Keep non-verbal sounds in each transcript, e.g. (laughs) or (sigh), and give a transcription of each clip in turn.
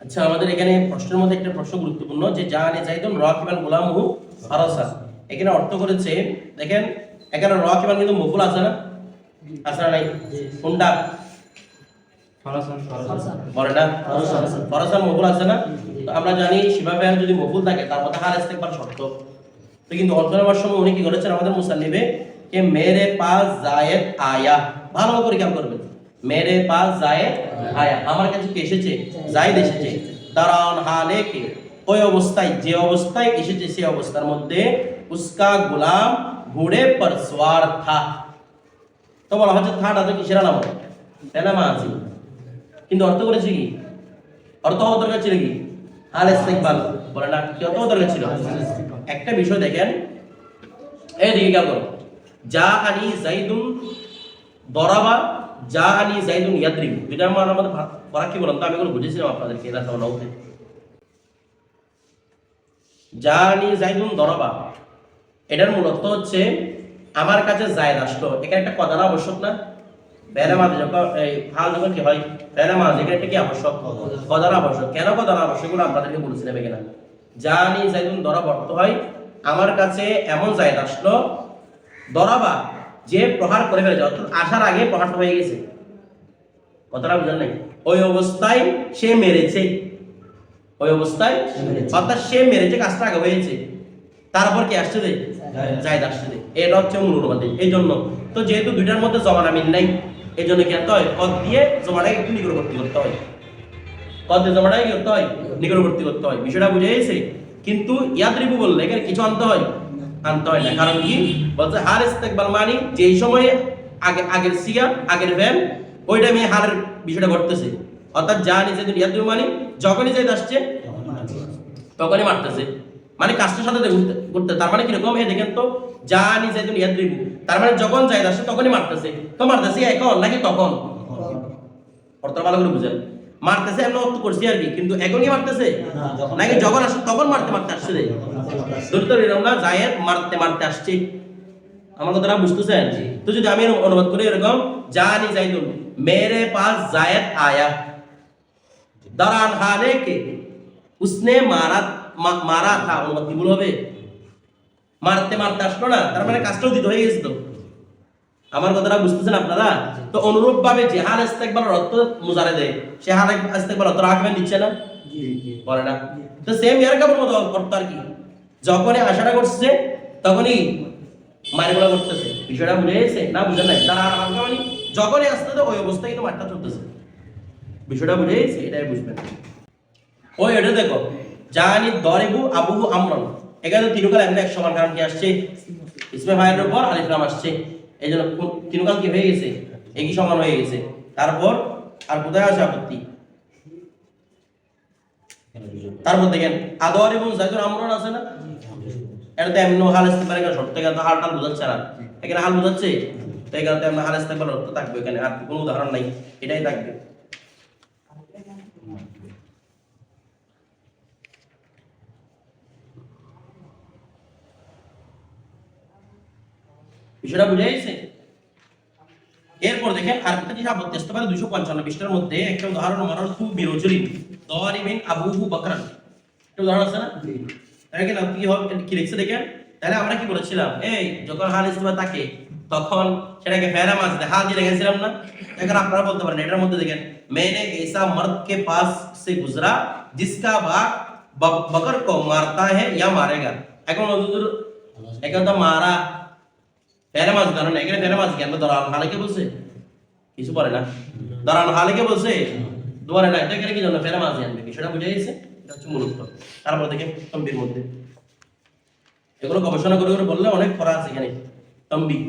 আচ্ছা আমাদের এখানে প্রশ্নের মধ্যে একটা প্রশ্ন গুরুত্বপূর্ণ যে জাহানে জাইদুন রাকিবান গোলামহু ফারাসা। এখানে অর্থ করেছে দেখেন এখানে রাকিবান কিন্তু মফুল আছে না? আছে না নাই? কোনটা? বলে না? ফরাসান মফুল আছে না? তো আমরা জানি শিবাবে যদি মফুল থাকে তার মধ্যে হার ইস্তেকবার শর্ত। তো কিন্তু অর্থ নেওয়ার সময় উনি কি করেছেন? আমাদের মুসান্নিবে কে মেরে পাস জায়েদ আয়া। ভালো করে খেয়াল করবেন। মেরে পাস জায়েদ আয়া আমার কাছে কি এসেছে? জায়েদ এসেছে দারান হালে কে ওই অবস্থায়, যে অবস্থায় এসেছে, সেই অবস্থার মধ্যে উসকা গোলাম ঘোড়ে পর সওয়ার থা। তো বলা হচ্ছে থাটা তো কিসের আলামত এলামা আছে। কিন্তু অর্থ করেছে কি? অর্থ হওয়া দরকার ছিল কি? আল ইস্তেকবাল। বলে না কি অর্থ হওয়া দরকার ছিল? একটা বিষয় দেখেন। এই দিকে করো। যা আনি জাইদুন দরাবা যা আনি জাইদুন ইয়াদ্রিব। দুইটা আমার আমাদের পড়া কি বললাম, তো আমি এগুলো বুঝেছিলাম আপনাদেরকে এরা সব নৌতে যা আনি জাইদুন দরাবা। এটার মূল অর্থ হচ্ছে আমার কাছে জায়দ আসলো এখানে একটা কদানা আবশ্যক না? বেলা মাঝে যখন, এই হাল যখন কি হয়, বেলা মাঝে এখানে একটা কি আবশ্যক? কদানা আবশ্যক। কেন কদানা আবশ্যক এগুলো আপনাদেরকে বলেছিলাম এখানে জানি জাইদুন দরাব অর্থ হয়, আমার কাছে এমন জায়দ আসলো দরাবা যে প্রহার করে ফেলেছে অর্থাৎ আসার আগে প্রহারটা হয়ে গেছে। কথাটা বুঝলেন নাই? ওই অবস্থায় সে মেরেছে। ওই অবস্থায় অর্থাৎ সে মেরেছে কাজটা আগে হয়েছে। তারপর কি আসছে দে জায়দ আসছে। দে এটা হচ্ছে মূল অনুবাদ এই জন্য। তো যেহেতু দুইটার মধ্যে জমানা মিল নাই এই জন্য কি হয়? কদ দিয়ে জমাটাকে একটু নিকটবর্তী করতে হয়। কদ দিয়ে জমাটাকে কি করতে হয়? নিকটবর্তী করতে হয়। বিষয়টা বুঝে গেছে। কিন্তু ইয়াদ্রিবু বললে এখানে কিছু আনতে হয়। আনতে হয় না। কারণ কি? বলছে হার ইস্তেকবাল মানি যেই সময়ে আগে আগের সিগা আগের ভ্যান ওই টাইমে হারের বিষয়টা ঘটতেছে। অর্থাৎ যা নিচে ইয়াদ্রিবু মানি যখনই যাইতে আসছে তখনই মারতেছে। মানে কাজটার সাথে ঘুরতে তার মানে কীরকম? এই দেখেন তো যা নি যাইতুন ইয়াদ্রিবু তার মানে যখন যাই আসে তখনই মারতেছে। তো মারতেছে এখন নাকি তখন? অর্থ ভালো করে বুঝেন। মারতেছে আমি অর্থ করছি আর কি কিন্তু এখনই মারতেছে? নাকি যখন আসছে তখন মারতে মারতে আসছে রে? ধরতে মারতে মারতে আসছে। আমার কথাটা কি তো যদি আমি অনুবাদ করি এরকম জানি তো মেরে পাস জায়েদ আয়া। দারান হালে কে? উসনে মারা মারা থা অনুবাদ কি হবে? মারতে মারতে আসলো না? তার মানে কাজটাও দিতে হয়ে গেছে তো। আমার কথাটা বুঝতেছেন আপনারা? তো অনুরূপ ভাবে যে হাল ইস্তেকবার অর্থ মুজারে দেয়। সে হাল ইস্তেকবার অর্থ রাখবেন দিচ্ছে না? বলে না? তো সেম ইয়ার কাপড় মতো অর্থ আর কি? যখনই আশাটা করছে তখনই মারিগুলা করতেছে। বিষয়টা বুঝে গেছে? না বুঝে নাই? তারা আর হালকা মানে যখনই আসতে তো ওই অবস্থায় কিন্তু মারটা চলতেছে। বিষয়টা বুঝে গেছে? এটাই বুঝবেন। ওই এটা দেখো। জানি দরিবু আবুহু আমরন। এখানে তিনুকাল এমনি এক সমান কারণ কি আসছে? ইসমে ভাইয়ের উপর আলিফ নাম আসছে। এই জন্য তিনুকাল কি হয়ে গেছে? একই সমান হয়ে গেছে। তারপর আর কোথায় আছে আপত্তি? তারপর দেখেন আদর এবং জাইদুল আমরন আছে না? এটা তো এমনি হাল আসতে পারে শর্ত থেকে হাল টাল বোঝাচ্ছে না। এখানে হাল বোঝাচ্ছে? তো এখানে তো হাল আসতে পারে থাকবে এখানে, আর কোনো উদাহরণ নাই। এটাই থাকবে। বিষয়টা বুঝে গেছে এরপর দেখেন আর একটা জিনিস আপত্তি আসতে পারে দুইশো পঞ্চান্ন পৃষ্ঠার মধ্যে একটা উদাহরণ মারার খুব বিরোচনী দরিবিন আবুহু বকরান একটা উদাহরণ আছে না দেখেন আপনি কি হবে কি লিখছে দেখেন তাহলে আমরা কি বলেছিলাম এই যখন হাল ইস্তেমা থাকে তখন সেটাকে ফেরা মাছ দেয় হাল দিয়ে রেখেছিলাম না এখন আপনারা বলতে পারেন এটার মধ্যে দেখেন मैंने ऐसा मर्द के पास से गुजरा जिसका बाप ब- बकर को मारता है या मारेगा এখন হুজুর এখন তো মারা ফেরে মাছ ধরো না এখানে ফেরে মাছ কেন দরান হালেকে বলছে কিছু বলে না দরান হালেকে বলছে দুয়ারে না এটা এখানে কি জন্য ফেরে মাছ আনবে বিষয়টা বুঝে গেছে এটা হচ্ছে মূল উত্তর তারপর দেখে তম্বির মধ্যে এগুলো গবেষণা করে করে বললে অনেক খরা আছে এখানে তম্বি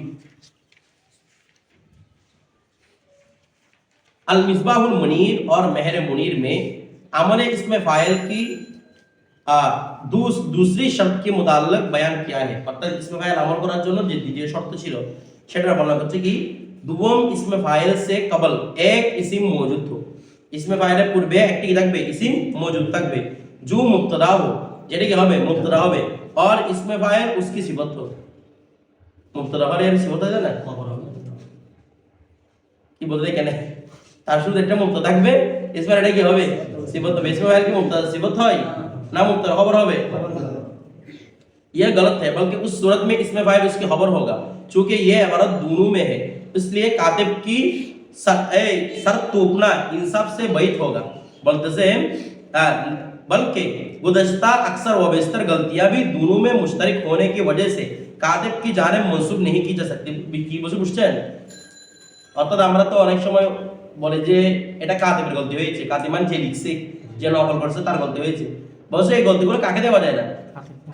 अल मिसबाहुल मुनीर और मेहर मुनीर में अमल इसमें फाइल की দুস, দুসরি শর্তকে মোদাল্লক বায়ান কিয়া হে। অর্থাৎ ইসমে ফায়েল আমল করার জন্য যে দ্বিতীয় শর্ত ছিল সেটা বলা হচ্ছে কি? দুবম ইসমে ফায়েল সে কবল, এক ইসিম মজুদ হো। ইসমে ফায়েলের পূর্বে একটি কি থাকবে? ইসিম মজুদ থাকবে। জু মুক্তদা হো, যেটা কি হবে? মুক্তদা হবে। আর ইসমে ফায়েল উসকি সিবত হো। মুক্তদা হলে এর সিবত হয় না? কি বলতে কেন তার শুধু একটা মুক্ত থাকবে। ইসমে এটা কি হবে? সিবত হবে। ইসমে ফায়েল কি মুক্তদা সিবত হয়? না মুক্ত খবর হবে ये गलत है बल्कि उस सूरत में इसमें फाइल उसकी खबर होगा चूंकि ये इबारत दोनों में है इसलिए कातिब की सर, ए, सर तोपना इंसाफ से बैत होगा बल्कि से आ, बल्कि गुदश्ता अक्सर व बेशतर गलतियां भी दोनों में मुश्तरक होने की वजह से कातिब की जाने मंसूब नहीं की जा सकती কি বসে বুঝছেন অর্থাৎ আমরা তো অনেক সময় বলে যে এটা কাতিবের গলতি হয়েছে কাতিমান যে লিখছে যে নকল করছে তার গলতি হয়েছে বলছে এই গলতিগুলো কাকে দেওয়া যায় না?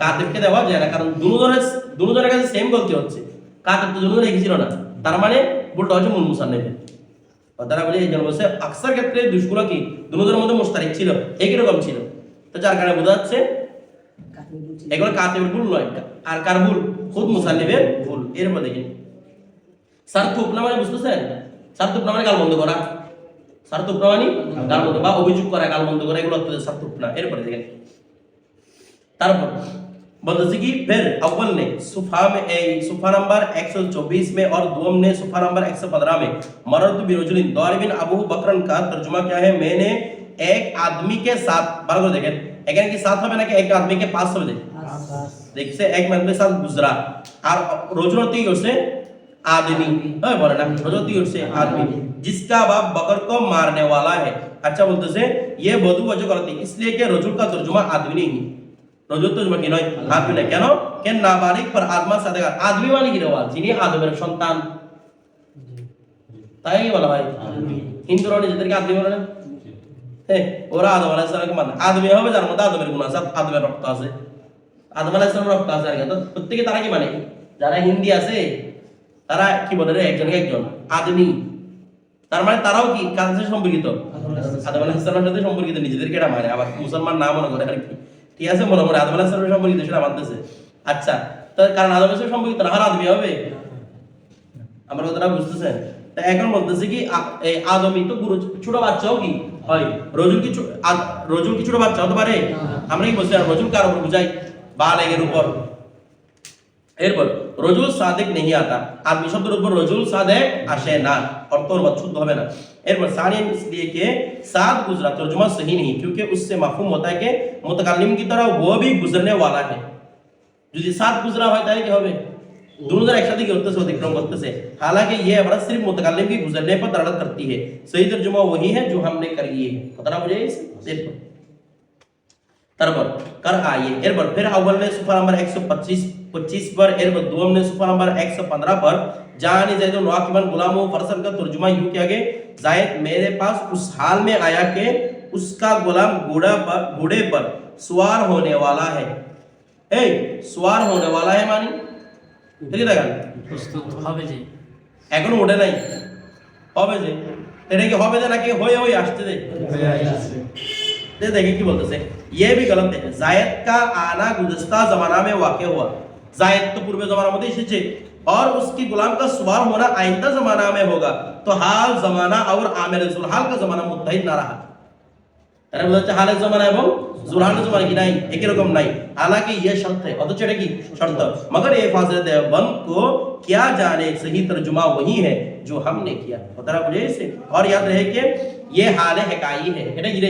কাতিবকে দেওয়া যায় না কারণ দুজনের দুজনের কাছে সেম গলতি হচ্ছে। কাতিব তো দুজনে লিখেছিল না। তার মানে ভুলটা হচ্ছে মূল মুসান্নেফের তারা বলে এই জন্য বলছে আকসার ক্ষেত্রে দুষ্গুলো কি? দুজনের মধ্যে মুস্তারিক ছিল। একই রকম ছিল? তো যার কারণে বোঝা যাচ্ছে এগুলো কাতিবের ভুল নয়। আর কার ভুল? খুদ মুসান্নিফের ভুল। এরপর দেখেন সার্থুপ না মানে বুঝতেছেন? সার্থুপ না মানে গাল বন্ধ করা। সার্থুপ না মানে গাল বন্ধ বা অভিযোগ করা গাল বন্ধ করা এগুলো হচ্ছে সার্থুপ না এরপরে দেখেন তারপর বলতেছে কি फिर अव्वल ने सुफा में ए, सुफा नंबर 124 में और दोम ने सुफा नंबर 115 में मरद बिरजुलिन दौरबिन अबू बकरन का तर्जुमा क्या है मैंने एक आदमी के साथ बारह देखें এখানে কি সাথ হবে নাকি এক আদমি কে পাঁচ হবে দেখছে এক মানুষের সাথে গুজরা আর রোজনতি করছে आदमी हाँ बोले ना रजोती से आदमी जिसका बाप बकर को मारने वाला है अच्छा बोलते से ये बधु वजह करती इसलिए कि रजुल का तर्जुमा आदमी नहीं রজুল তর্জমা কি নয় আদমি না কেন কেন নাবালিক পর আদমা সাদেগার আদমি মানে কি রেওয়াজ যিনি আদমের সন্তান তাই কি বলা হয় হিন্দুরা নিজেদেরকে আদমি বলে না হ্যাঁ, ওরা আদম আলাইহিস সালামকে মানে আদমি হবে যার মধ্যে আদমের গুণ আছে আদমের রক্ত আছে আদম আলাইহিস সালামের রক্ত আছে আর কি। তো প্রত্যেকে তারা কি মানে যারা হিন্দি আছে তারা কি বলে রে একজনকে একজন আদমি তার মানে তারাও কি কার সাথে সম্পর্কিত? আদম আলাইহিস সালামের সাথে সম্পর্কিত নিজেদেরকে এটা মানে? আবার মুসলমান না মনে করে আর কি ঠিক আছে মনে মনে আদম আলাইহিস সালামের সম্পর্কিত, সেটা মানতেছে। আচ্ছা তো কারণ আদম আলাইহিস সম্পর্কিত না হলে আদমি হবে? আমার কথাটা বুঝতেছেন? তা এখন বলতেছে কি আদমি তো গুরু ছোট বাচ্চাও কি? হয়। রজুল কি রজুল কি ছোট বাচ্চা হতে পারে? আমরা কি বলছি রজুল কার উপর বুঝাই? বালেগের উপর। এরপর রজুল সাদেক नहीं आता आदमी शब्द উপর রজুল সাদেক আসে না অর্থ ওর বাদ শুদ্ধ হবে না এরপর सानियन इसलिए कि साद गुजरा तर्जुमा सही नहीं क्योंकि उससे माफूम होता है कि मुतकल्लिम की तरह वो भी गुजरने वाला है যদি সাত গুজরা হয় তাহলে কি হবে दोनों একসাথে কি করতেছে অতিক্রম করতেছে हालांकि ये अबरत सिर्फ मुतकल्लिम की गुजरने पर दलालत करती है सही तर्जुमा वही है जो हमने कर लिए है पता मुझे এরপর তারপর কার আইয়ে এরপর फिर अव्वल ने सुफा नंबर 125 25 पर एरपर दोम ने सुफा नंबर 115 पर जानी जैद वाकिबन गुलाम फरसन का तर्जुमा यूं किया कि जायद मेरे पास उस हाल में आया कि उसका गुलाम घोड़ा पर घोड़े पर सवार होने वाला है ए सवार होने वाला है मानी ঠিক দেখেন প্রস্তুত হবে যে এখনো ওঠে নাই হবে যে এটা কি হবে যে নাকি হয়ে হয়ে আসছে যে दे देखिए की बोलते से ये भी गलत है जायद का आना गुजश्ता जमाना में वाक़ हुआ जायद तो पूर्व जमाना में तो एसे और उसकी गुलाम का सुबार होना आइंदा जमाना में होगा। तो हाल जमाना और आमिर जुलहाल का जमाना मुतहिद ना रहा। हालाँकि शर्त है, और तो चढ़े की शर्त। मगर ये फाजल देवबंद को क्या जाने सही तर्जुमा वही है जो हमने किया। और याद रहे कि ये हाल हकाई है ना ये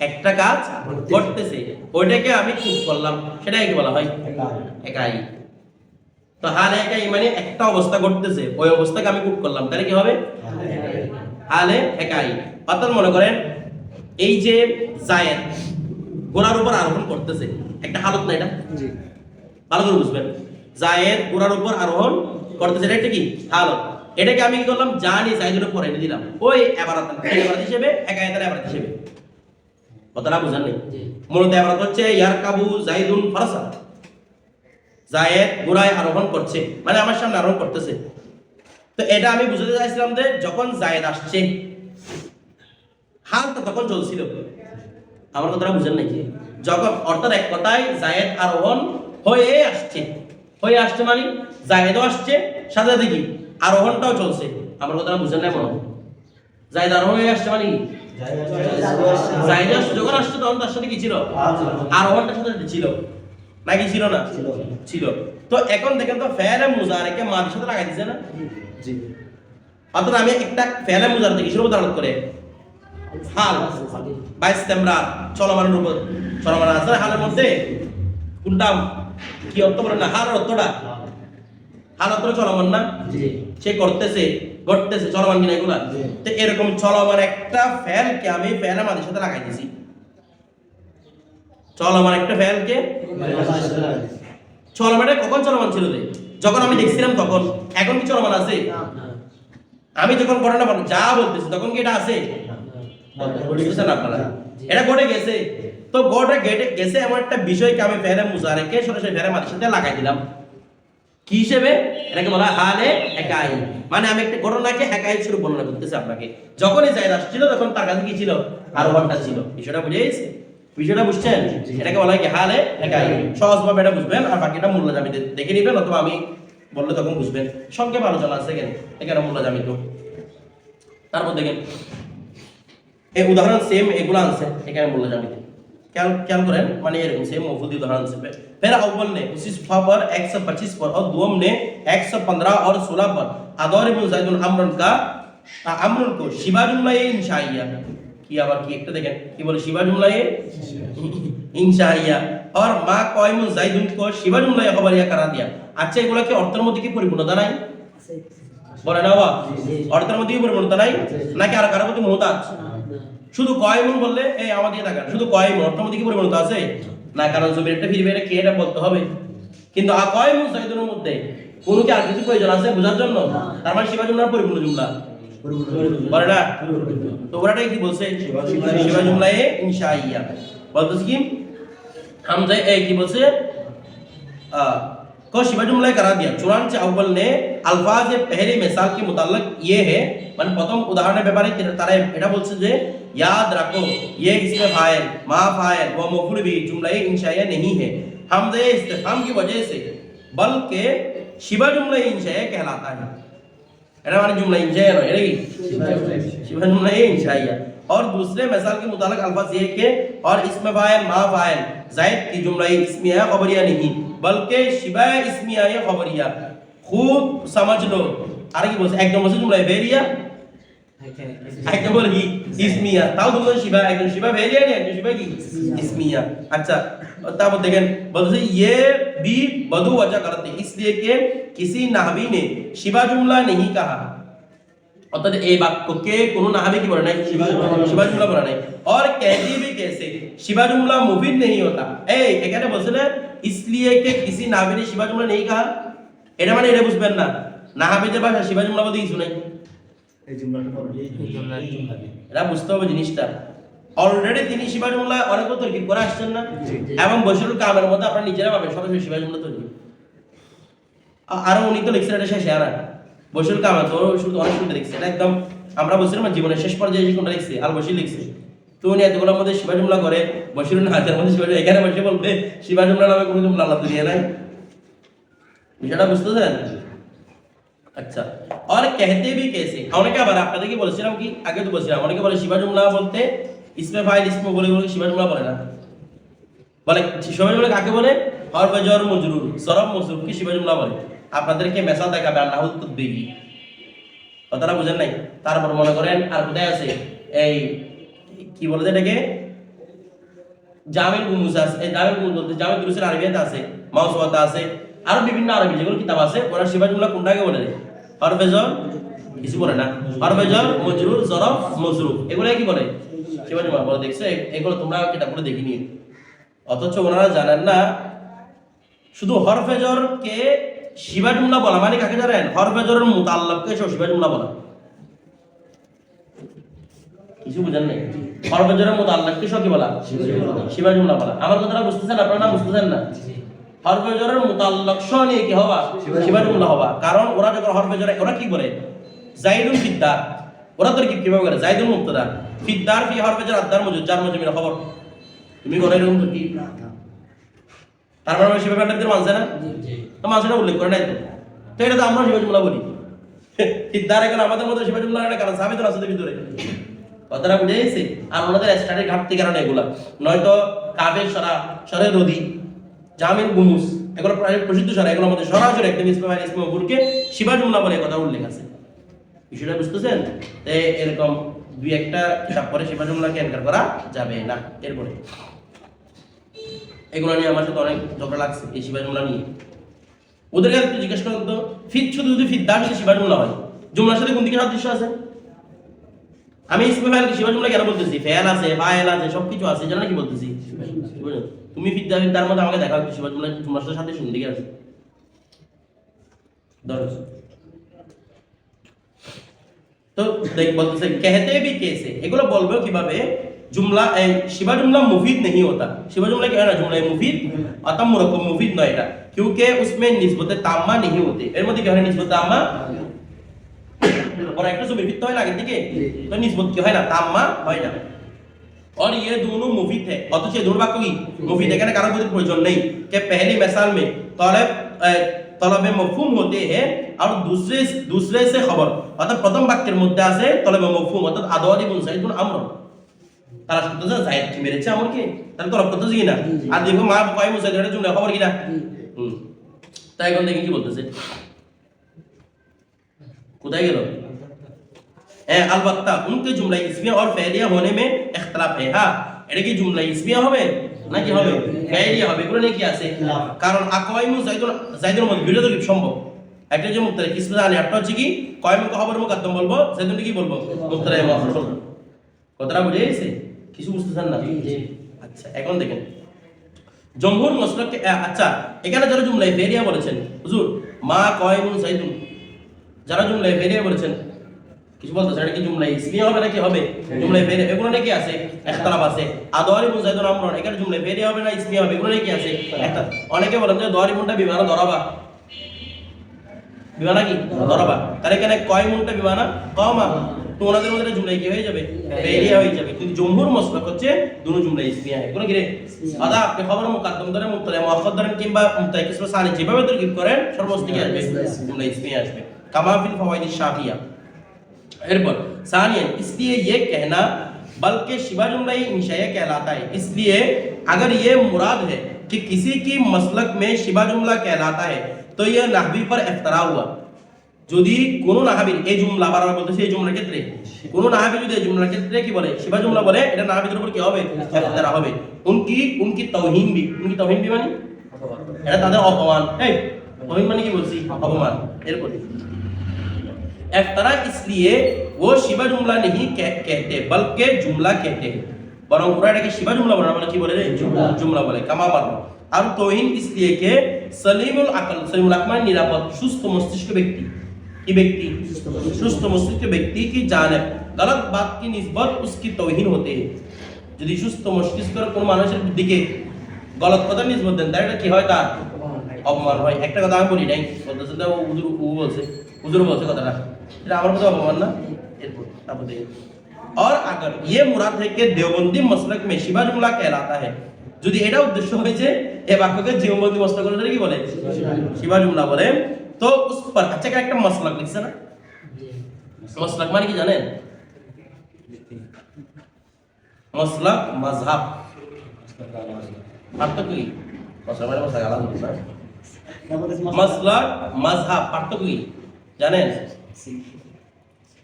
একটা কাজ ঘটতেছে। ওইটাকে আমি কুট করলাম সেটাই কি বলা হয়? একাই। তো হাল একাই মানে একটা অবস্থা ঘটতেছে। ওই অবস্থাকে আমি কুট করলাম। তাহলে কি হবে? হালে একাই। অর্থাৎ মনে করেন এই যে জায়েদ ঘোড়ার উপর আরোহণ করতেছে। একটা হালত না এটা? ভালো করে বুঝবেন। জায়েদ ঘোড়ার উপর আরোহণ করতেছে। এটা একটা কি? হালত। এটাকে আমি কি করলাম? জানি জায়েদের উপর এনে দিলাম। ওই এবারাত এবারাত হিসেবে একায়তের এবারাত হিসেবে। কথাটা বুঝান নেই। মূলত এবারাত হচ্ছে ইয়ার কাবু জাইদুন ফারাসা জায়েদ ঘোড়ায় আরোহণ করছে মানে আমার সামনে আরোহণ করতেছে। তো এটা আমি বুঝতে চাইছিলাম যে যখন জায়েদ আসছে হাল তো তখন চলছিল। আমার কথাটা বুঝেন নাকি যখন অর্থাৎ এক কথায় জায়েদ আরোহণ হয়ে আসছে। হয়ে আসছে মানে জায়েদও আসছে সাথে কি আরোহণটাও চলছে। আমার কথাটা বুঝেন নাই মনে হয়? জায়েদ আরোহণ হয়ে আসছে মানে যখন তখন তার সাথে কি ছিল? আরোহণটার সাথে সাথে ছিল। নাকি ছিল না? ছিল। তো এখন দেখেন তো ফেলে মুজারেকে মাদের সাথে লাগাই দিছে না? জি অর্থাৎ আমি একটা ফেলে মুজার থেকে কিসের উপর দাঁড়াত করে। হাল। বাইশ তেমরা চলমানের উপর চলমান আছে হালের মধ্যে? কোনটা? কি অর্থ বলে না? হালের অর্থটা? হাল। অর্থ চলমান না? সে করতেছে। ঘটতেছে চলমান কিনা এগুলা? তো এরকম চলমান একটা ফ্যানকে আমি ফ্যান আমাদের সাথে লাগাই দিছি। চলমান একটা ফ্যানকে চলমানটা কখন চলমান ছিল রে? যখন আমি দেখছিলাম তখন। এখন কি চলমান আছে? আমি যখন ঘটনা বল যা বলতেছি তখন কি এটা আছে? আপনারা? এটা ঘটে গেছে। তো ঘটে গেটে গেছে এমন একটা বিষয়কে আমি ফেরে মুজারেকে সরাসরি ফেরে মাদের সাথে লাগাই দিলাম। কি হিসেবে? এটাকে বলা হয় হালে একাই মানে আমি একটা ঘটনাকে একাই শুরু বর্ণনা করতেছি আপনাকে। যখনই জায়দ আসছিল তখন তার কাছে কি ছিল? আরও ঘণ্টা ছিল। বিষয়টা বুঝে গেছে? বিষয়টা বুঝছেন? এটাকে বলা হয় কি? হালে একাই সহজভাবে এটা বুঝবেন আর বাকিটা মূল্য জামি দেখে নিবেন অথবা আমি বললে তখন বুঝবেন। সংক্ষেপ আলোচনা আছে কেন এখানে মূল্য জামি তো তারপর দেখেন। এই উদাহরণ সেম এগুলো আনছে এখানে মূল্য জামিতে খেয়াল ख्याल करें माने এরকম সেম मौजूद उदाहरण से फिर अव्वल ने পর सफा पर 125 पर और दुम ने 115 और 16 पर आदर इब्न जैद अमरन का আমরুল কো শিবা জুমলায়ে ইনশাআইয়া কি আবার কি একটা দেখেন কি বলে শিবা জুমলায়ে? ইনশাআইয়া আর মা কয়মু জাইদুন কো শিবা জুমলায়ে খবরিয়া করা দিয়া? আচ্ছা এগুলা কি অর্থের মধ্যে কি পরিপূর্ণতা নাই? বলে না বা অর্থের মধ্যে কি পরিপূর্ণতা নাই? নাকি আর কারোর প্রতি মোহতাজ? শুধু কয়মুন বললে এই আমাদের তাকান শুধু কয়মুন অর্থের মধ্যে কি পরিবর্তন আছে না কারণ জমির একটা ফিরবে এটা কে এটা বলতে হবে কিন্তু আর কয়মুন সাইদুনের মধ্যে কোনো কি আর কিছু প্রয়োজন আছে বোঝার জন্য তার মানে শিবা জুমলার পরিপূর্ণ জুমলা বলে না তো ওরাটাই কি বলছে শিবা জুমলা এ ইনশাইয়া বলতেছে কি হামজা এ কি বলছে आ, को शिवा जुमला करा दिया चुनाच अव्वल ने अल्फाज पहले मिसाल के मुताल्लिक ये है মানে প্রথম উদাহরণের ব্যাপারে তিনি- তারা এটা বলছে যে याद रखो ये इसमें फाइल मा फाइल व मफूल भी जुमला इंशाइया नहीं है हमजे इस्तिफाम की वजह से बल्कि शिवा जुमला इंशाइया कहलाता है এটা মানে जुमला इंशाइया নয় এটা কি शिवा जुमला इंशाइया और दूसरे मिसाल के मुतालिक अल्फाज ये के और इसमें फाइल मा फाइल जायद की जुमला इसमिया खबरिया नहीं बल्कि शिबा इसमिया ये खबरिया खूब समझ लो আর কি বলছে একদম বলছে জুমলা ভেরিয়া একদম বলে কি ইসমিয়া তাও দুজন শিবা একজন শিবা ভেরিয়া নেই একজন শিবা কি ইসমিয়া আচ্ছা তারপর দেখেন বলছে ये भी बदू वजह करते इसलिए कि किसी नाहवी ने शिबा जुमला नहीं कहा অর্থাৎ এই বাক্যকে কোন নাহাবি কি বলে নাই শিবা শিবা জুমলা বলে নাই और कहती भी कैसे शिबा जुमला मुफीद नहीं होता এই এখানে বলছে না इसलिए कि किसी नाहवी ने शिबा जुमला नहीं कहा এটা মানে এটা বুঝবেন না নাহাবিদের ভাষা শিবা জুমলা বলতে কিছু নাই এই জুমলাটা পড়ো। এটা বুঝতে হবে জিনিসটা। অলরেডি তিনি শিবা জুমলা অনেক করে আসছেন না? এবং বৈশাখ কামের মধ্যে আপনারা নিজেরা পাবেন সরাসরি শিবা তৈরি আরও উনি তো লিখছেন এটা শেষে আর বৈশাখ কামে তো অনেক শুনতে লিখছে এটা একদম আমরা বলছিলাম জীবনের শেষ পর্যায়ে যে কোনটা লিখছে আল বসি লিখছে তো উনি এতগুলোর মধ্যে শিবা জুমলা করে বসির হাতের মধ্যে শিবা এখানে বসে বলবে শিবা জুমলা নামে কোনো জুমলা আল্লাহ দুনিয়া নাই? বিষয়টা বুঝতেছেন আচ্ছা। আর কেহতে ভি কেসে অনেকে আবার আপনাদেরকে বলেছিলাম কি আগে তো বলেছিলাম অনেকে বলে শিবা জুমলা বলতে ইসমে ফাইল ইসমে বলে বলে শিবা জুমলা বলে না বলে শিবা জুমলা কাকে বলে হরফে জর মজরুর সরব মজরুরকে শিবা জুমলা বলে আপনাদেরকে মেসাল দেখাবে আল্লাহ উদ্বেগী কথাটা বুঝেন নাই? তারপর মনে করেন, আর কোথায় আছে? এই, কি বলে এটাকে? জামের গুমুস আছে এই জামের গুমুস বলতে জামের গুরুসের আরবিয়াতে আছে মাউসওয়াতে আছে, আরও বিভিন্ন আরবি যেগুলো কিতাব আছে, ওরা শিবা জুমলা কোনটাকে বলে দেয় হরফে জর কিছু বলে না। হরফে জর মজরুর জরফ মজরুর এগুলো কি বলে? শিবা জুমলা বলে দেখছ। এগুলো তোমরা কিতাবগুলো দেখে নিয়ে অথচ ওনারা জানেন না, শুধু হরফে বলা মানে কাকে জানেন? হরফে জরের মুতাল্লাবকে সব শিবা বলা। কিছু বুঝেন নাই? হরফে জরের মুতাল্লাবকে সব কি বলা? বলা। আমার কথাটা বুঝতেছেন? আপনারা বুঝতেছেন না? হরফে জরের মুতাল্লাক সহ নিয়ে কি হবা? শিবা জুমলা হবা। কারণ ওরা যখন হরফে জরে ওরা কি বলে জাইদুল ফিদ্দার। ওরা তোর কি কীভাবে করে? জাইদুল মুক্তদা ফিদ্দার ফি হরফে জর আদার মজুদ যার মজুমির খবর। তুমি করে এরকম তো কি? তার মানে শিবা প্যান্ডারদের মানছে না? তো মানছে না উল্লেখ করে নাই তো। তো এটা তো আমরা শিবা জুমলা বলি। সিদ্ধার এখন আমাদের মধ্যে শিবা জুমলা একটা কারণ সাবিত আছে ভিতরে। কথাটা বুঝে গেছে? আর ওনাদের স্টার্টের ঘাটতি কারণে এগুলা। নয়তো কাবের সরা সরের রদি জামিন গুমুস এগুলো প্রসিদ্ধ সরা, এগুলো আমাদের সরাসরি একটা ইসলাম ইসলাম গুরুকে শিবা জুমলা বলে কথা উল্লেখ আছে। বিষয়টা বুঝতেছেন? তো এরকম দুই একটা কিতাব পরে শিবা জুমলাকে এনকার করা যাবে না। এরপরে, এগুলো নিয়ে আমার সাথে অনেক ঝগড়া লাগছে, এই শিবা জুমলা নিয়ে। ওদের কাছে একটু জিজ্ঞেস করতো ফিট শুধু যদি ফিট দাম শিবা জুমলা হয়? জুমলার সাথে কোন দিকে সাদৃশ্য আছে? আমি ইসমে ফাইল শিবা জুমলা কেন বলতেছি? ফেল আছে ফাইল আছে, সবকিছু আছে, জানো কি বলতেছি? তুমি ফিট দাবি তার মধ্যে আমাকে দেখাও একটু শিবা জুমলা জুমলার সাথে সাদৃশ্য কোন দিকে আছে ধরো তো দেখ বলতেছে कहते भी कैसे এগুলো বলবে কিভাবে जुमला ए, शिवा जुमला मुफीद नहीं होता शिवा जुमला क्या है ना जुमला मुफीद अतम मुरक्कब मुफीद ना এটা क्योंकि उसमें निस्बत तामा नहीं होते এর মধ্যে কি হয় নিসবত তাম্মা और একটা জমির ভিত্তি হয় না আগের দিকে তো নিসবত কি হয় না তাম্মা হয় না और ये दोनों मुफीद है অথচ এই দুটো বাক্য কি মুফিদ এখানে কারো প্রতি প্রয়োজন নেই कि पहली मिसाल में तलब তলব মফহুম হতে হে আর दूसरे दूसरे से खबर অর্থাৎ প্রথম বাক্যের মধ্যে আছে তলব মফহুম অর্থাৎ আদওয়াদি বুন সাইদুন আমর তারা শুনতেছে জায়েদ কি মেরেছে আমরকে তাহলে তলব করতেছে কি না আর দেখো মা কয় মুসাইদ এটা জুমলা খবর কি না হুম তাই এখন দেখি কি বলতেছে কোথায় গেল হ্যাঁ अलबत्ता उनके जुमला इसमिया और फेलिया होने में इख्तिलाफ है হ্যাঁ এটা কি জুমলা ইসমিয়া হবে নাকি হবে ফেলিয়া হবে এগুলো নাকি আছে কারণ আকওয়াইমু জাইদুন জাইদুন মধ্যে বিরোধ কি সম্ভব একটা যে মুক্তারে কিসমে জানি একটা হচ্ছে কি কয়মু খবর মুকদ্দম বলবো জাইদুন কি বলবো মুক্তারে মুআখখার বলবো কথাটা বুঝে গেছে কিছু বুঝতেছেন না আচ্ছা এখন দেখেন জমহুর মসলক আচ্ছা এখানে যারা জুমলায় ফেরিয়া বলেছেন হুজুর মা কয়মুন জাইদুন যারা জুমলায় ফেরিয়া বলেছেন কিছু বলতেছে এটা কি জুমলাই? হবে নাকি হবে? জুমলাই ফেরে, এগুলো নাকি আছে? আছে। এখানে জুমলাই ফেরে হবে না হবে, এগুলো নাকি আছে? অনেকে বলেন যে ধরাবা। কি? ধরাবা। তার এখানে কয় মুনটা কমা। তো ওনাদের মধ্যে জুমলাই কি হয়ে যাবে? ফেরিয়া হয়ে যাবে। কিন্তু জমহুর মসলক হচ্ছে দুনো জুমলাই ইসমিয়া এগুলো কি রে? আদা আপনি খবর মুকাদ্দম ধরে ধরেন, কিংবা মুক্তাই কিসমে সানি যেভাবে তরকিব করেন সর্বস্ত আসবে, জুমলাই ইসমিয়া আসবে। কামা ফিল ফাওয়াইদিশ শাফিয়া। एरपर सानियन इसलिए ये कहना बल्कि शिवा जुमला ही इंशाया कहलाता है इसलिए अगर ये मुराद है कि किसी की मसलक में शिवा जुमला कहलाता है तो यह नाहवी पर इफ्तरा हुआ যদি কোন নাহাবির এই জুমলা বারবার বলতেছে এই জুমলার ক্ষেত্রে কোন নাহাবি যদি এই জুমলার ক্ষেত্রে কি বলে শিবা জুমলা বলে এটা নাহাবিদের উপর কি হবে ইফতারা হবে উনকি উনকি তাওহীন বি উনকি তাওহীন বি মানে এটা তাদের অপমান এই তাওহীন মানে কি বলছি অপমান এরপর इफ्तरा इसलिए वो शिवा जुमला नहीं कह, कहते बल्कि जुमला कहते हैं বরং ওরা এটাকে শিবা জুমলা বলে না, মানে কি বলে রে জুমলা জুমলা বলে কামা মারলো আর তোহিন इसलिए के সলিমুল আকল সলিমুল আকল মানে নিরাপদ সুস্থ মস্তিষ্ক ব্যক্তি কি ব্যক্তি সুস্থ মস্তিষ্ক ব্যক্তি কি জানে গলত বাত কি নিসবত उसकी तौहीन होते हैं যদি সুস্থ মস্তিষ্কের কোন মানুষের দিকে গলত কথা নিসবত দেন তাহলে এটা কি হয় তার অপমান হয় একটা কথা আমি বলি নাই বলতেছে তো উজুর উ বলছে উজুর বলছে কথাটা এটা আমার মতো অপমান না এরপর তারপর দেখি और अगर ये मुराद है कि देवबंदी मसलक में शिवा जुमला कहलाता है যদি এটা উদ্দেশ্য হয়েছে এই বাক্যকে জীবনবন্দি মসলক বলে কি বলে শিবা জুমলা বলে তো উস पर अच्छा का একটা মসলক লিখছে না মসলক মানে কি জানেন মসলক মাযহাব পার্থক্য কি মসলক মানে মসলক আলাদা না মাসলাক মাযহাব পার্থক্য কি জানেন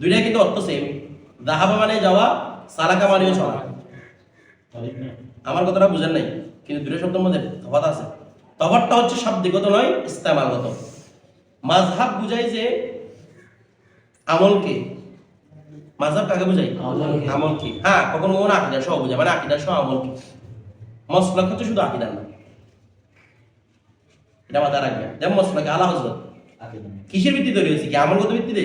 দুইটা কিন্তু অর্থ সেম যাহাবা মানে যাওয়া সালাকা মানেও চলা। আমার কথাটা বুঝেন নাই কিন্তু দুটো শব্দের মধ্যে তফাৎ আছে। তফাৎটা হচ্ছে শাব্দিকগত নয় ইস্তেমালগত। মাযহাব বুঝাই যে আমলকে। মাযহাব কাকে বুঝাই। আমলকে। হ্যাঁ কখনো কখনো আকীদা সহ বুঝায়। মানে আকীদা সহ আমলকে। মসলক হচ্ছে শুধু আকীদা না। এটা মাথায় রাখবেন। যেমন মসলকে আলা হজরত কিসের ভিত্তি তৈরি হয়েছে? কি আমলগত ভিত্তিতে?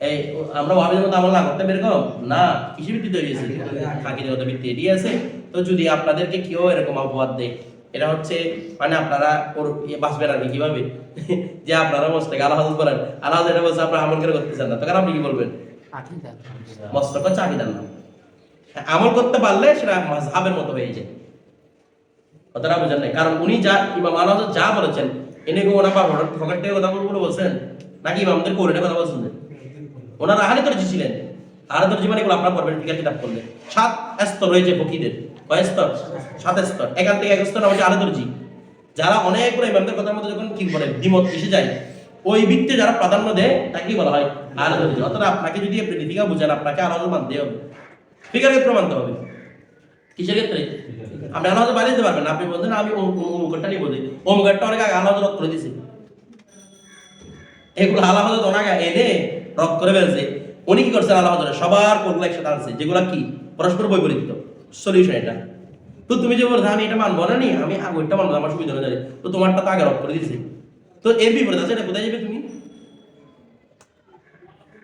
এই আমরা ভাবির মতো আমল না করতে এরকম না কিসের ভিত্তি তৈরি হয়েছে? আকিদাগত ভিত্তি এটি আছে। তো যদি আপনাদেরকে কেউ এরকম অপবাদ দেয় এটা হচ্ছে মানে আপনারা ওর ইয়ে বাঁচবেন আর কি কীভাবে? (laughs) যে আপনারা মস্তকে আল্লাহ হাজত করেন। আল্লাহ এটা বলছে আপনারা আমল করে করতেছেন না। তখন আপনি কি বলবেন? মস্তক হচ্ছে আকিদার নাম। আমল করতে পারলে সেটা মাযহাবের মতো হয়ে যায়। কথাটা বুঝেন নাই? কারণ উনি যা ইমাম আল হাসান যা বলেছেন এনে কি ওনার বাবা ফকেট কথা বলব বলে বলছেন? নাকি ইমামদের কোরআনে কথা বলছেন? ওনার আহালে দর্জি ছিলেন আহালে দর্জি মানে এগুলো আপনারা পড়বেন ফিকার কিতাব করলে সাত স্তর রয়েছে ফকিদের। কয় স্তর? সাত স্তর। এখান থেকে এক স্তর হচ্ছে আহালে দর্জি যারা অনেকগুলো ইমামদের কথার মধ্যে যখন কি বলে, দ্বিমত এসে যায়, ওই ভিত্তিতে যারা প্রাধান্য দেয় তাকে বলা হয় আহালে দর্জি অর্থাৎ আপনাকে যদি আপনি ফিকা বুঝেন, আপনাকে আলাদা মানতে হবে। ফিকার ক্ষেত্রে মানতে হবে। কিসের ক্ষেত্রে? আপনি আলাদা বাড়ি দিতে পারবেন। আপনি বলছেন, আমি অমুকটা নিয়ে বলি অমুকটা অনেক আগে আলাদা রদ করে দিছে। এগুলো আলাদা অনেক আগে এনে রদ করে ফেলছে। উনি কি করছেন আলাদা সবার কোনগুলো একসাথে আনছে? যেগুলো কি? পরস্পর বৈপরীত্য সলিউশন এটা। তো তুমি যে বলছো, আমি এটা মানবো না নি, আমি ওইটা মানবো আমার সুবিধা হয়ে তো তোমারটা তো আগে রদ করে দিছে। তো এর বিপরীত আছে, এটা কোথায় যাবে তুমি?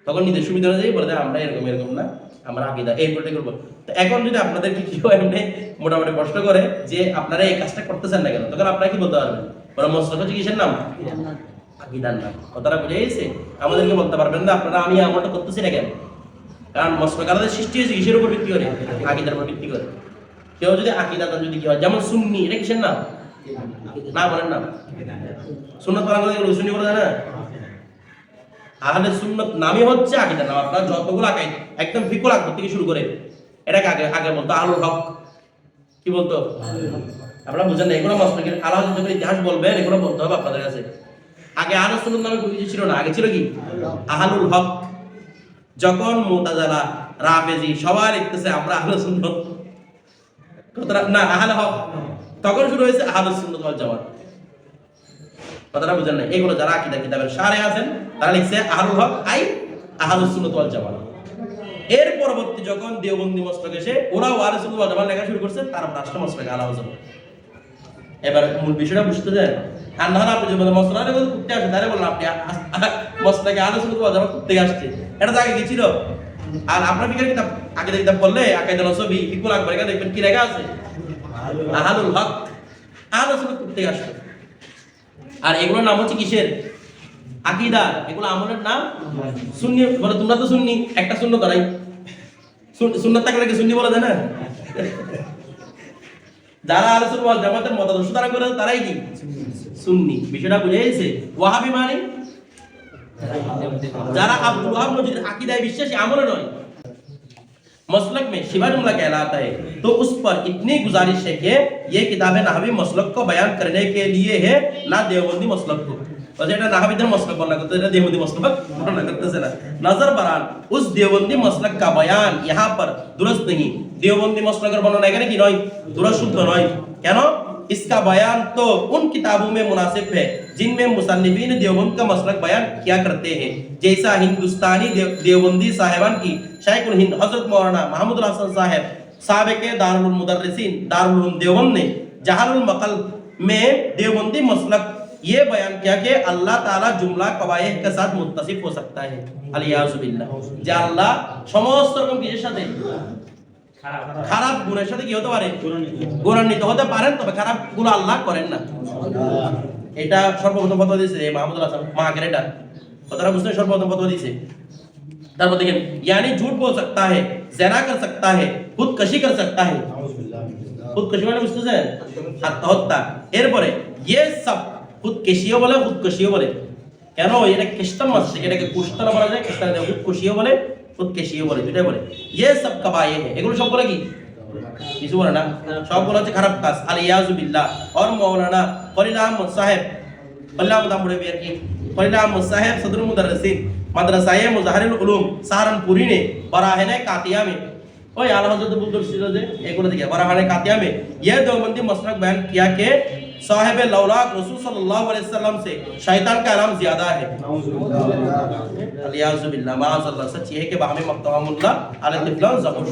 তখন নিজের সুবিধা অনুযায়ী বলে আমরা এরকম এরকম না। আমরা আকিদা এই প্রোটেক্ট করব। তো এখন যদি আপনাদের কি কেউ এমনি মোটামুটি প্রশ্ন করে যে আপনারা এই কাজটা করতেছেন না কেন, তখন আপনারা কি বলতে পারবেন? ওরা মশলা কিসের নাম? আকিদার নাম। কথাটা বুঝে গেছে? আমাদেরকে বলতে পারবেন না, আপনারা আমি এমনটা করতেছি না কেন? কারণ মশলাকারদের সৃষ্টি হয়েছে কিসের উপর ভিত্তি করে? আকিদার উপর ভিত্তি করে। কেউ যদি আকিদাটা যদি কি হয়, যেমন সুন্নি, এটা কিসের নাম? না বলেন না। সুন্নত পালন করে সুন্নি বলে না? আহলে সুন্নত নামই হচ্ছে আকিদা নাম। আপনার যতগুলো আকাই একদম ফিকুল আকবর থেকে শুরু করে, এটাকে আগে আগে বলতো আলুর হক। কি বলতো? আপনারা বুঝেন এগুলো মসলকের আল্লাহ যখন ইতিহাস বলবেন, এগুলো বলতে হবে আপনাদের কাছে। আগে আহলে সুন্নত নামে কিছু ছিল না, আগে ছিল কি? আহলুল হক। যখন মুতাজালা রাফেজি, সবাই লিখতেছে, আমরা আহলে সুন্নত। না, আহলে হক। তখন শুরু হয়েছে আহলে সুন্নত ওয়াল জামাত। কথাটা বুঝেন না এগুলো যারা আকিদা, কিতাবের সারে আছেন, তারা লিখছে, আহলুল হক আই আহলুস সুন্নাত ওয়াল এর পরবর্তী যখন দেওবন্দি মস্তক এসে ওরা ওয়ারিস সুন্নাত লেখা শুরু করছে, তারা রাষ্ট্র মস্তক আলা এবার মূল বিষয়টা বুঝতে দেন আর না আপনি যে বলেন মস্তক করতে আসে তাহলে বলেন আপনি মস্তকে আলো সুন্নাত ওয়াল আসছে। এটা তো আগে কি আর আপনার ফিকার কিতাব আগে কিতাব পড়লে আকাইদা নসবি, ফিকুল আকবর দেখবেন কি লেখা আছে? আহলুল হক আলো সুন্নাত করতে আসছে আর এগুলোর নাম হচ্ছে কিসের? আকিদা। এগুলো আমলের নাম সুন্নি। বলে, তোমরা তো সুন্নি। একটা শূন্য দাঁড়াই সুন্নত থাকলে কি সুন্নি বলা না? যারা আলোচনা বল জামাতের মতাদর্শ তারা করে, তারাই কি? সুন্নি। বিষয়টা বুঝে গেছে? ওয়াহাবি মানে? যারা আব্দুল ওয়াহাব নজির আকিদায় বিশ্বাসী, আমলে নয়। मसलक में शिवा जुमला कहलाता है। तो उस पर इतनी गुजारिश है कि ये किताबें नाहवी मसलक को बयान करने के लिए है, ना देवबंदी मसलक को। नज़र बरान, उस देवबंदी मसलक का बयान यहाँ पर दुरुस्त नहीं। देवबंदी मसलक बनाना है कि नहीं? दुरुस्त शुद्ध नहीं। क्या इसका बयान तो उन किताबों में मुनासिब है। जिनमें मुसन्निफीन देवबंद का मसलक बयान किया करते हैं जैसा हिंदुस्तानी देव, देवबंदी साहिबान की शायकुल हिंद हजरत मौलाना महमूद हसन साहब साबिक दारुल मुदर्रिसीन दारुल उलूम देवबंद ने जहालुल मकल में देवबंदी मसलक ये बयान किया कि अल्लाह ताला जुमला कवायद के साथ मुत्तसिफ हो सकता है अलियाजुबिल्लाह যে আল্লাহ সমস্ত রকম কিছুর সাথে খারাপ গুণের সাথে কি হতে পারে গুণান্বিত হতে পারেন তবে খারাপ গুণ আল্লাহ করেন না এটা সর্বপ্রথম ফতোয়া দিয়েছে এই মাহমুদুল হাসান মাহাকের এটা কথাটা বুঝতে সর্বপ্রথম ফতোয়া দিয়েছে তারপর দেখেন यानी झूठ बोल सकता है जना कर सकता है खुदकशी कर सकता है খুদকুশি মানে বুঝতেছেন আত্মহত্যা এরপরে ইয়ে সব খুদকেশিও বলে খুদকুশিও বলে কেন এটা খ্রিস্টান মাস থেকে এটাকে কুষ্টানা বলা যায় খ্রিস্টান খুদকুশিও বলে খুদকেশিও বলে দুটাই বলে ইয়ে সব কবায়ে হে এগুলো সব বলে কি কিছু বলে না সব বলে হচ্ছে খারাপ কাজ আলিয়াজু বিল্লাহ और मौलाना फरीद अहमद साहब अल्लाह मुदाम बुढ़े बियर की फरीद अहमद साहब सदर मुदर्रिसिन मदरसाए मुजाहिरुल उलूम सहारनपुरी ने बराहने कातिया में ওই আলা হযরত বুদ্দুর ছিল যে এগুলো থেকে বরাহানে কাতিয়া में ये देवबंदी मसलक बयान किया कि साहिब लौलाक रसूल सल्लल्लाहु अलैहि वसल्लम से शैतान का नाम ज्यादा है अलियाज़ु बिल्लाह माज़ल्लाह सच ये है कि बाहमे मक्तवामुल्लाह अलैहि तिफलान जबुल